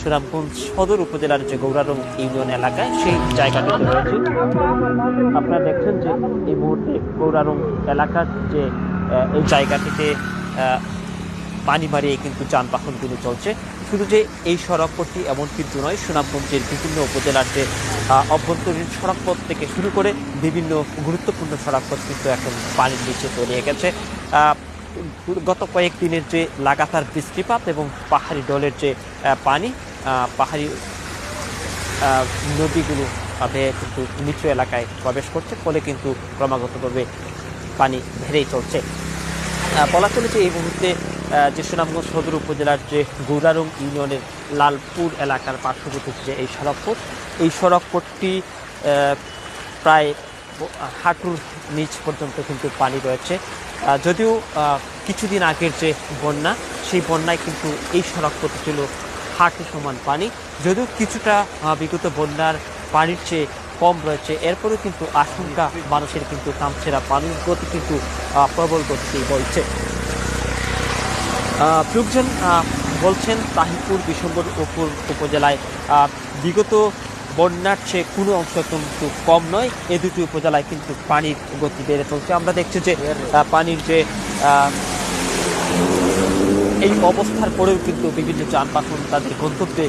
সুনামগঞ্জ সদর উপজেলার যে গৌরারং ইউনিয়ন এলাকায় সেই জায়গাটিতে রয়েছে। আপনারা দেখছেন যে এই মুহূর্তে গৌরারং এলাকার যে এই জায়গাটিতে পানি মারিয়ে কিন্তু যানবাহনগুলো চলছে। শুধু যে এই সড়কপথটি এমন কিন্তু নয়, সুনামগঞ্জের বিভিন্ন উপজেলার যে অভ্যন্তরীণ সড়কপথ থেকে শুরু করে বিভিন্ন গুরুত্বপূর্ণ সড়কপথ কিন্তু এখন পানির নিচে তলিয়ে গেছে। গত কয়েকদিনের যে লাগাতার বৃষ্টিপাত এবং পাহাড়ি ডলের যে পানি পাহাড়ি নদীগুলো বেয়ে কিন্তু নিচু এলাকায় প্রবেশ করছে, ফলে কিন্তু ক্রমাগতভাবে পানি বেড়েই চলছে। বলা চলে যে এই মুহূর্তে যে সুনামগঞ্জ সদর উপজেলার যে গৌরারং ইউনিয়নের লালপুর এলাকার পার্শ্ববর্তী যে এই সড়ক পথ, এই সড়ক পথটি প্রায় হাঁটুর নিচ পর্যন্ত কিন্তু পানি রয়েছে। যদিও কিছুদিন আগের যে বন্যা, সেই বন্যায় কিন্তু এই সড়ক পথে ছিল হাঁটু সমান পানি। যদিও কিছুটা বিগত বন্যার পানির চেয়ে কম রয়েছে, এরপরেও কিন্তু আশঙ্কা মানুষের কিন্তু কামছেরা পানির গতি কিন্তু প্রবল গতিতেই বলছে লোকজন বলছেন তাহিপুর বিশম্বর উপর উপজেলায় বিগত বন্যার চেয়ে কোনো অংশ কিন্তু কম নয়, এ দুটি উপজেলায় কিন্তু পানির গতি বেড়ে চলছে। আমরা দেখছি যে পানির যে এই অবস্থার পরেও কিন্তু বিভিন্ন যানবাহন তাদের গন্তব্যে